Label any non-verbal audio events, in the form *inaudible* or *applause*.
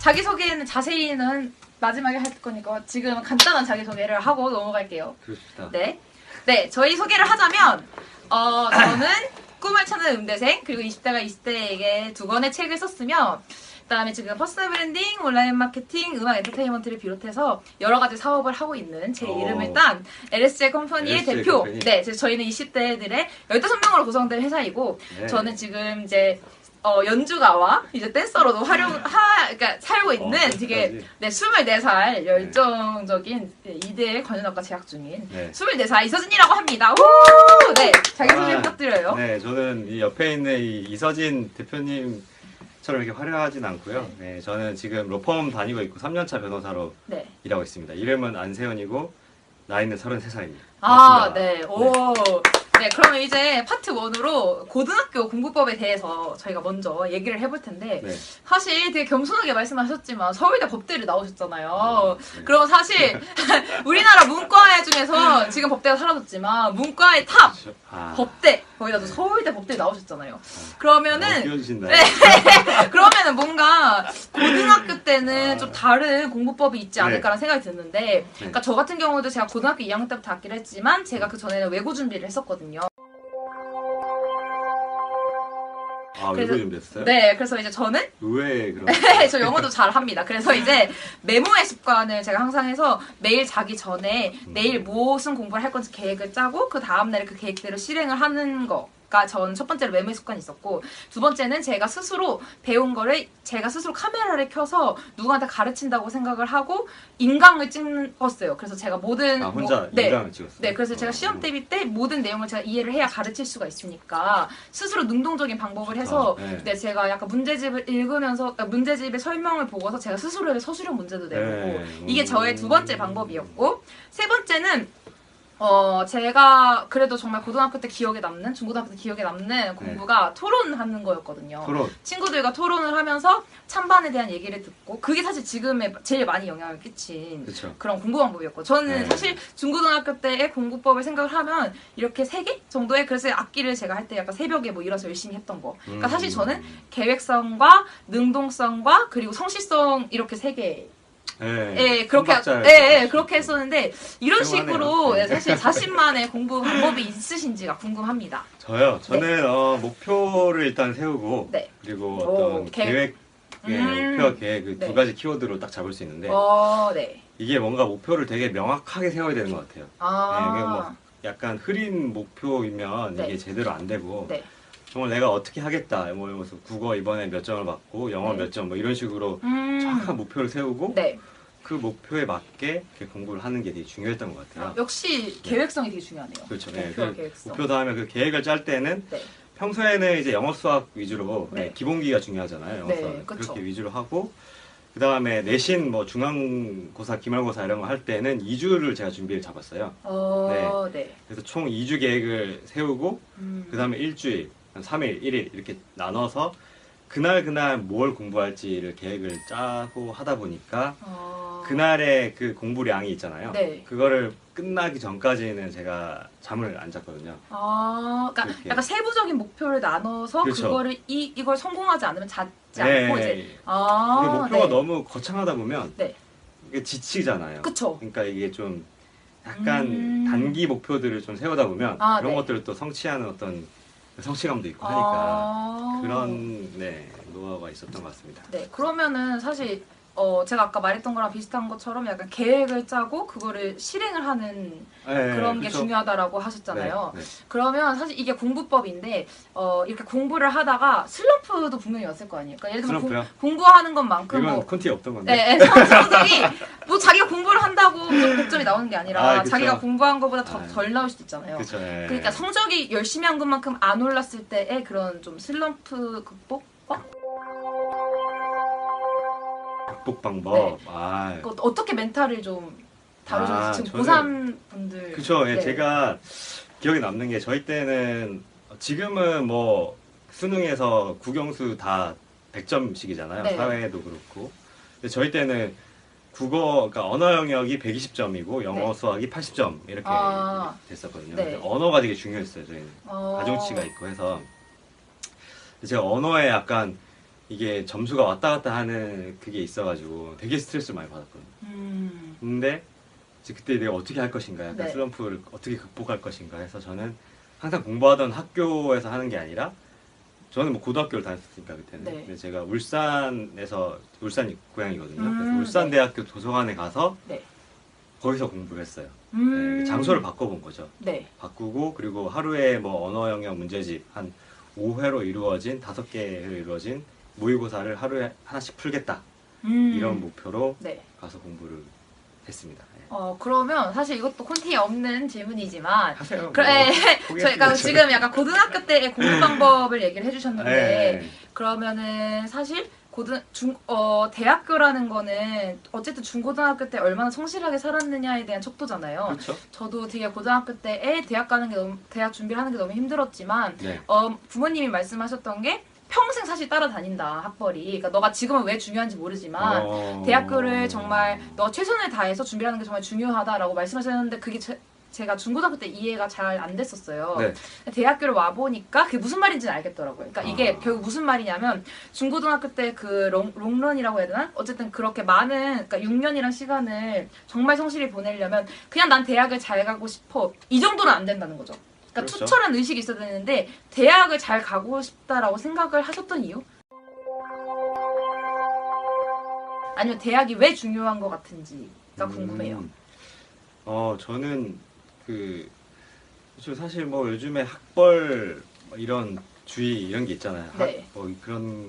자기소개는 자세히는 마지막에 할 거니까 지금 간단한 자기소개를 하고 넘어갈게요. 그렇습니다. 네. 네, 저희 소개를 하자면, 어, 저는 *clears throat* 꿈을 찾는 음대생, 그리고 20대가 20대에게 두 권의 책을 썼으며, 그 다음에 지금 퍼스널 브랜딩, 온라인 마케팅, 음악 엔터테인먼트를 비롯해서 여러 가지 사업을 하고 있는 제 오. 이름을 딴 LSJ 컴퍼니의 LSJ 대표. 컴퍼니. 네, 저희는 20대들의 15명으로 구성된 회사이고, 네. 저는 지금 이제 어, 연주가와 이제 댄서로도 활용, 하, 그러니까 살고 있는 어, 되게. 네, 24살 열정적인 네, 이대 관현악과 재학 중인 네. 24살 이서진이라고 합니다. 우! 네, 자기소개 아, 부탁드려요. 네, 저는 이 옆에 있는 이 이서진 대표님 처럼 이렇게 화려하진 않고요. 네, 저는 지금 로펌 다니고 있고 3년차 변호사로 네. 일하고 있습니다. 이름은 안세현이고 나이는 33살입니다. 아, 네. 오. 네, 그러면 이제 파트 1으로 고등학교 공부법에 대해서 저희가 먼저 얘기를 해볼 텐데, 네. 사실 되게 겸손하게 말씀하셨지만 서울대 법대를 나오셨잖아요. 네. 그럼 사실 *laughs* 우리나라 문과에 중에서 지금 법대가 사라졌지만 문과의 탑 그렇죠. 아, 법대 거기다 또 서울대 법대 나오셨잖아요. 그러면은 너무 끼워주신다. 네. *laughs* 그러면은 뭔가 고등학교 때는 좀 다른 공부법이 있지 않을까라는 생각이 드는데, 그러니까 저 같은 경우도 제가 고등학교 2학년 때부터 학기를 했지만 제가 그 전에는 외고 준비를 했었거든요. 아, 그래서- 외고 준비했어요? 네, 그래서 이제 저는 의외의 그런. *laughs* 네, 저 영어도 *laughs* 잘 합니다. 그래서 이제 메모의 습관을 제가 항상 해서 매일 자기 전에 내일 무슨 공부를 할 건지 계획을 짜고 그 다음날에 그 계획대로 실행을 하는 거 가전첫 번째로 메모의 습관이 있었고 두 번째는 제가 스스로 배운 거를 제가 스스로 카메라를 켜서 누구한테 가르친다고 생각을 하고 인강을 찍었어요. 그래서 제가 모든 아, 혼자 뭐- 네, 인강을 찍었어요? 네, 그래서 제가 어. 시험 대비 때 모든 내용을 제가 이해를 해야 가르칠 수가 있으니까 스스로 능동적인 방법을 해서 아, 네. 네, 제가 약간 문제집을 읽으면서 아, 문제집의 설명을 보고서 제가 스스로 서술형 문제도 내보고 네. 이게 저의 음. 두 번째 방법이었고 세 번째는 어 제가 그래도 정말 고등학교 때 기억에 남는 중고등학교 때 기억에 남는 공부가 토론하는 거였거든요. 네. 토론. 친구들과 토론을 하면서 찬반에 대한 얘기를 듣고 그게 사실 지금에 제일 많이 영향을 끼친 그렇죠. 그런 공부 방법이었고 저는 네. 사실 중고등학교 때의 공부법을 생각을 하면 이렇게 세 개 정도의 그래서 악기를 제가 할 때 약간 새벽에 뭐 일어서 열심히 했던 거 그러니까 음. 사실 저는 계획성과 능동성과 그리고 성실성 이렇게 세 개. 네. 예, 그렇게 예, 예, 그렇게 했었는데 이런. 식으로 네. 예, 사실 자신만의 공부 방법이 있으신지가 궁금합니다. 저요. 저는 어, 목표를 일단 세우고 네. 그리고 오, 어떤 계획. 계획, 의 음. 목표와 계획 그두 네. 가지 키워드로 딱 잡을 수 있는데 어, 네. 이게 뭔가 목표를 되게 명확하게 세워야 되는 것 같아요. 아, 네, 이게 뭐 약간 흐린 목표이면 네. 이게 제대로 안 되고 네. 정말 내가 어떻게 하겠다. 뭐 그래서 국어 이번에 몇 점을 받고 영어 네. 몇점 뭐 이런 식으로 음, 정확한 목표를 세우고 네. 그 목표에 맞게 이렇게 공부를 하는 게 되게 중요했던 것 같아요. 아, 역시 계획성이 되게 중요하네요. 그렇죠. 네. 목표와 그 계획성. 목표 다음에 그 계획을 짤 때는 네. 평소에는 이제 영어 수학 위주로 네. 네, 기본기가 중요하잖아요. 영어 네, 수학. 그렇게 위주로 하고 그 다음에 내신 뭐 중간고사, 기말고사 이런 거 할 때는 2주를 제가 준비를 잡았어요. 어, 네. 그래서 총 2주 계획을 세우고 음. 그 다음에 일주일, 한 3일, 1일 이렇게 나눠서 그날 그날 뭘 공부할지를 계획을 짜고 하다 보니까 어, 그날의 그 공부량이 있잖아요. 네. 그거를 끝나기 전까지는 제가 잠을 안 잤거든요. 아, 그러니까 그렇게. 약간 세부적인 목표를 나눠서 그렇죠. 그거를 이 이걸 성공하지 않으면 잤지 네. 않고 이제 아, 목표가 네. 너무 거창하다 보면 네. 이게 지치잖아요. 그쵸. 그러니까 이게 좀 약간 음. 단기 목표들을 좀 세우다 보면 아, 그런 네. 것들을 또 성취하는 어떤 성취감도 있고 하니까 아. 그런 네 노하우가 있었던 것 같습니다. 네, 그러면은 사실 어 제가 아까 말했던 거랑 비슷한 것처럼 약간 계획을 짜고 그거를 실행을 하는 네, 그런 게 그쵸? 중요하다라고 하셨잖아요. 네, 네. 그러면 사실 이게 공부법인데 어 이렇게 공부를 하다가 슬럼프도 분명히 왔을 거 아니에요. 그러니까 예를 들면 슬럼프요? 공, 공부하는 것만큼 이건 뭐 콘티 없던 건데. 네, 네, *laughs* 성- 성적이 뭐 자기가 공부를 한다고 무조건 100 점이 나오는 게 아니라 아, 그쵸. 자기가 공부한 것보다 더 아. 덜 나올 수도 있잖아요. 그렇죠. 네. 그러니까 성적이 열심히 한 것만큼 안 올랐을 때의 그런 좀 슬럼프 극복? 어? 극복 방법. 네. 아, 어떻게 멘탈을 좀 다루셨어요? 아, 지금 저는- 고3 분들. 그쵸. 예, 네. 제가 기억에 남는 게 저희 때는 지금은 뭐 수능에서 국영수 다 100점씩이잖아요. 네. 사회도 그렇고. 근데 저희 때는 국어, 그러니까 언어 영역이 120점이고 영어 네. 수학이 80점 이렇게 아. 됐었거든요. 네. 근데 언어가 되게 중요했어요. 저희는 어... 가중치가 있고 해서 제가 언어에 약간 이게 점수가 왔다 갔다 하는 그게 있어가지고 되게 스트레스를 많이 받았거든요. 음. 근데 이제 그때 내가 어떻게 할 것인가, 약간 네. 슬럼프를 어떻게 극복할 것인가 해서 저는 항상 공부하던 학교에서 하는 게 아니라 저는 뭐 고등학교를 다녔으니까 그때는 네. 근데 제가 울산에서 울산이 고향이거든요. 음, 그래서 울산대학교 도서관에 가서 네. 거기서 공부를 했어요. 음. 네, 장소를 바꿔본 거죠. 네. 바꾸고 그리고 하루에 뭐 언어 영역 문제집 한 5회로 이루어진 다섯 개로 이루어진 모의고사를 하루에 하나씩 풀겠다 음. 이런 목표로 네. 가서 공부를 했습니다. 네. 어 그러면 사실 이것도 콘티에 없는 질문이지만 하세요. 그래 뭐, 저희가 포기했습니다, 지금 약간 고등학교 때의 공부 방법을 얘기를 해주셨는데 네. 그러면은 사실 고등 중 어 대학교라는 거는 어쨌든 중고등학교 때 얼마나 성실하게 살았느냐에 대한 척도잖아요. 그렇죠. 저도 되게 고등학교 때에 대학 가는 게 너무 대학 준비를 하는 게 너무 힘들었지만 네. 어 부모님이 말씀하셨던 게 평생 사실 따라다닌다 학벌이. 그러니까 너가 지금은 왜 중요한지 모르지만 어... 대학교를 정말 너 최선을 다해서 준비하는 게 정말 중요하다라고 말씀하셨는데 그게 제, 제가 중고등학교 때 이해가 잘 안 됐었어요. 네. 대학교를 와 보니까 그게 무슨 말인지는 알겠더라고요. 그러니까 이게 아. 결국 무슨 말이냐면 중고등학교 때 그 롱런이라고 해야 되나? 어쨌든 그렇게 많은 그러니까 6년이란 시간을 정말 성실히 보내려면 그냥 난 대학을 잘 가고 싶어 이 정도는 안 된다는 거죠. 그러니까 그렇죠. 투철한 의식이 있어야 되는데 대학을 잘 가고 싶다라고 생각을 하셨던 이유? 아니면 대학이 왜 중요한 것 같은지가 궁금해요. 음. 어 저는 그저 사실 뭐 요즘에 학벌 뭐 이런 주의 이런 게 있잖아요. 학- 네. 뭐 그런